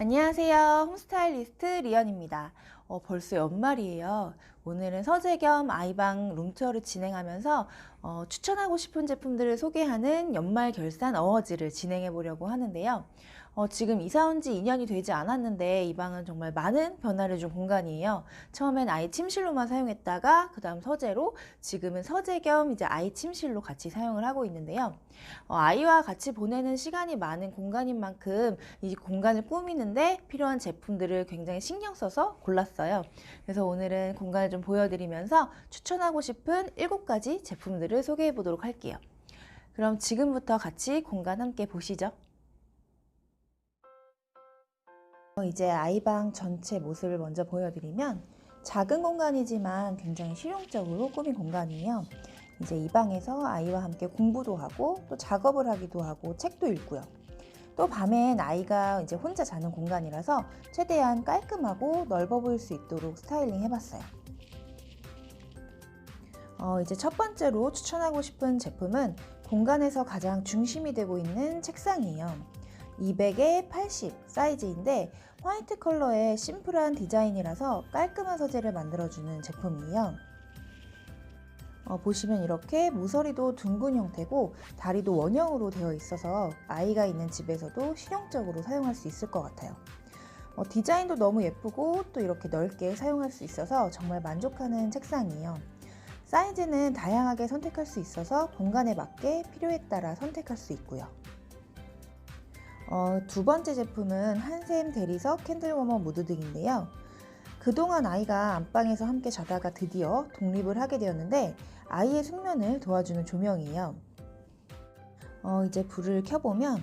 안녕하세요. 홈스타일리스트 리언입니다. 어, 벌써 연말이에요. 오늘은 서재 겸 아이방 룸투어를 진행하면서 어, 추천하고 싶은 제품들을 소개하는 연말 결산 어워즈를 진행해 보려고 하는데요. 어, 지금 이사 온 지 2년이 되지 않았는데 이 방은 정말 많은 변화를 준 공간이에요. 처음엔 아이 침실로만 사용했다가 그 다음 서재로 지금은 서재 겸 이제 아이 침실로 같이 사용을 하고 있는데요. 어, 아이와 같이 보내는 시간이 많은 공간인 만큼 이 공간을 꾸미는데 필요한 제품들을 굉장히 신경 써서 골랐어요. 그래서 오늘은 공간을 좀 보여드리면서 추천하고 싶은 7가지 제품들을 소개해 보도록 할게요. 그럼 지금부터 같이 공간 함께 보시죠. 이제 아이방 전체 모습을 먼저 보여드리면 작은 공간이지만 굉장히 실용적으로 꾸민 공간이에요. 이제 이 방에서 아이와 함께 공부도 하고 또 작업을 하기도 하고 책도 읽고요. 또 밤엔 아이가 이제 혼자 자는 공간이라서 최대한 깔끔하고 넓어 보일 수 있도록 스타일링 해봤어요. 어, 이제 첫 번째로 추천하고 싶은 제품은 공간에서 가장 중심이 되고 있는 책상이에요. 200에 80 사이즈인데 화이트 컬러의 심플한 디자인이라서 깔끔한 서재를 만들어주는 제품이에요. 어, 보시면 이렇게 모서리도 둥근 형태고 다리도 원형으로 되어 있어서 아이가 있는 집에서도 실용적으로 사용할 수 있을 것 같아요. 어, 디자인도 너무 예쁘고 또 이렇게 넓게 사용할 수 있어서 정말 만족하는 책상이에요. 사이즈는 다양하게 선택할 수 있어서 공간에 맞게 필요에 따라 선택할 수 있고요. 어, 두 번째 제품은 한샘 대리석 캔들 워머 무드등인데요. 그동안 아이가 안방에서 함께 자다가 드디어 독립을 하게 되었는데 아이의 숙면을 도와주는 조명이에요. 어, 이제 불을 켜보면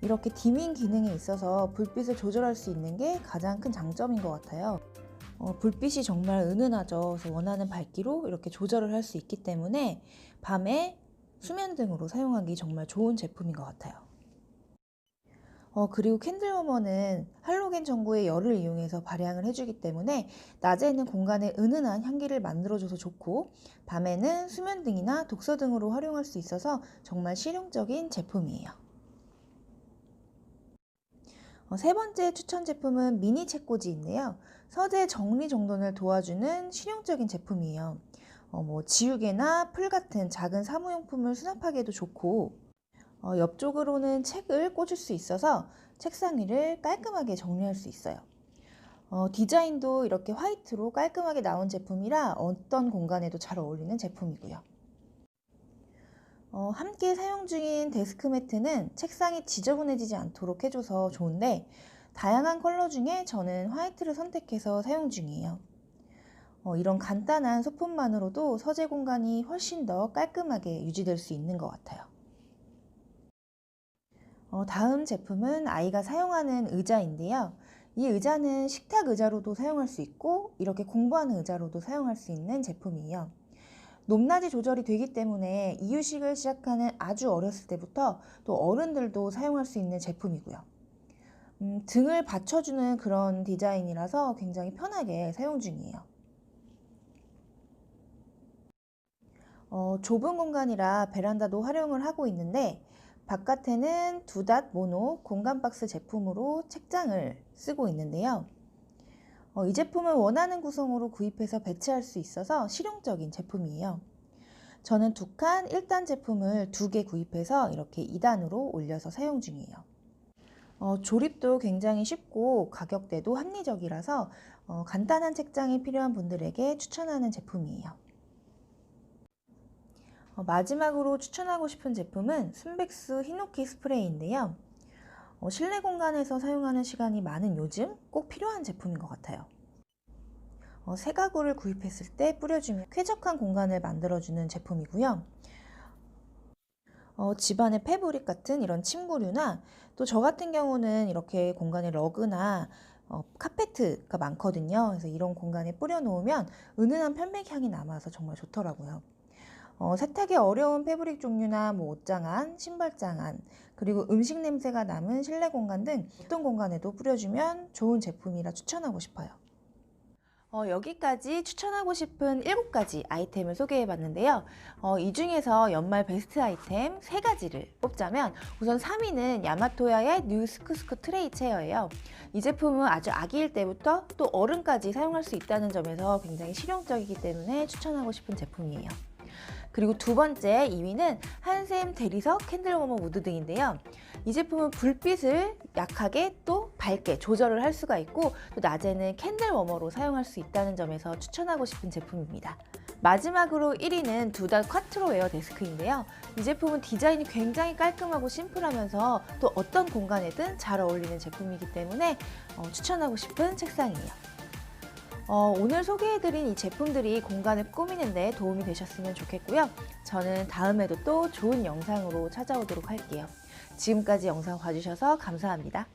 이렇게 디밍 기능이 있어서 불빛을 조절할 수 있는 게 가장 큰 장점인 것 같아요. 어, 불빛이 정말 은은하죠. 그래서 원하는 밝기로 이렇게 조절을 할 수 있기 때문에 밤에 수면 등으로 사용하기 정말 좋은 제품인 것 같아요. 어, 그리고 캔들 워머는 할로겐 전구의 열을 이용해서 발향을 해주기 때문에 낮에는 공간에 은은한 향기를 만들어줘서 좋고 밤에는 수면 등이나 독서 등으로 활용할 수 있어서 정말 실용적인 제품이에요. 어, 세 번째 추천 제품은 미니 책꽂이인데요. 서재 정리 정돈을 도와주는 실용적인 제품이에요. 어, 뭐 지우개나 풀 같은 작은 사무용품을 수납하기에도 좋고 어, 옆쪽으로는 책을 꽂을 수 있어서 책상 위를 깔끔하게 정리할 수 있어요. 어, 디자인도 이렇게 화이트로 깔끔하게 나온 제품이라 어떤 공간에도 잘 어울리는 제품이고요. 어, 함께 사용 중인 데스크 매트는 책상이 지저분해지지 않도록 해줘서 좋은데 다양한 컬러 중에 저는 화이트를 선택해서 사용 중이에요. 어, 이런 간단한 소품만으로도 서재 공간이 훨씬 더 깔끔하게 유지될 수 있는 것 같아요. 어, 다음 제품은 아이가 사용하는 의자인데요. 이 의자는 식탁 의자로도 사용할 수 있고 이렇게 공부하는 의자로도 사용할 수 있는 제품이에요. 높낮이 조절이 되기 때문에 이유식을 시작하는 아주 어렸을 때부터 또 어른들도 사용할 수 있는 제품이고요. 음, 등을 받쳐주는 그런 디자인이라서 굉장히 편하게 사용 중이에요. 어, 좁은 공간이라 베란다도 활용을 하고 있는데 바깥에는 두닷 모노 공간 박스 제품으로 책장을 쓰고 있는데요. 어, 이 제품은 원하는 구성으로 구입해서 배치할 수 있어서 실용적인 제품이에요. 저는 두 칸 1단 제품을 두 개 구입해서 이렇게 2단으로 올려서 사용 중이에요. 어, 조립도 굉장히 쉽고 가격대도 합리적이라서 어, 간단한 책장이 필요한 분들에게 추천하는 제품이에요. 어, 마지막으로 추천하고 싶은 제품은 순백스 히노키 스프레이인데요. 어, 실내 공간에서 사용하는 시간이 많은 요즘 꼭 필요한 제품인 것 같아요. 어, 새 가구를 구입했을 때 뿌려주면 쾌적한 공간을 만들어주는 제품이고요. 어, 집안의 패브릭 같은 이런 침구류나 또 저 같은 경우는 이렇게 공간에 러그나 어, 카페트가 많거든요. 그래서 이런 공간에 뿌려놓으면 은은한 편백 향이 남아서 정말 좋더라고요. 어, 세탁이 어려운 패브릭 종류나 뭐 옷장안, 신발장안, 그리고 음식 냄새가 남은 실내 공간 등 어떤 공간에도 뿌려주면 좋은 제품이라 추천하고 싶어요. 어, 여기까지 추천하고 싶은 7가지 아이템을 소개해 봤는데요. 어, 이 중에서 연말 베스트 아이템 3가지를 뽑자면 우선 3위는 야마토야의 뉴 스쿠스쿠 트레이 체어예요. 이 제품은 아주 아기일 때부터 또 어른까지 사용할 수 있다는 점에서 굉장히 실용적이기 때문에 추천하고 싶은 제품이에요. 그리고 두 번째 2위는 한샘 대리석 캔들 워머 무드 등인데요. 이 제품은 불빛을 약하게 또 밝게 조절을 할 수가 있고 또 낮에는 캔들 워머로 사용할 수 있다는 점에서 추천하고 싶은 제품입니다. 마지막으로 1위는 두달 쿼트로 웨어 데스크인데요. 이 제품은 디자인이 굉장히 깔끔하고 심플하면서 또 어떤 공간에든 잘 어울리는 제품이기 때문에 어, 추천하고 싶은 책상이에요. 어, 오늘 소개해드린 이 제품들이 공간을 꾸미는 데 도움이 되셨으면 좋겠고요. 저는 다음에도 또 좋은 영상으로 찾아오도록 할게요. 지금까지 영상 봐주셔서 감사합니다.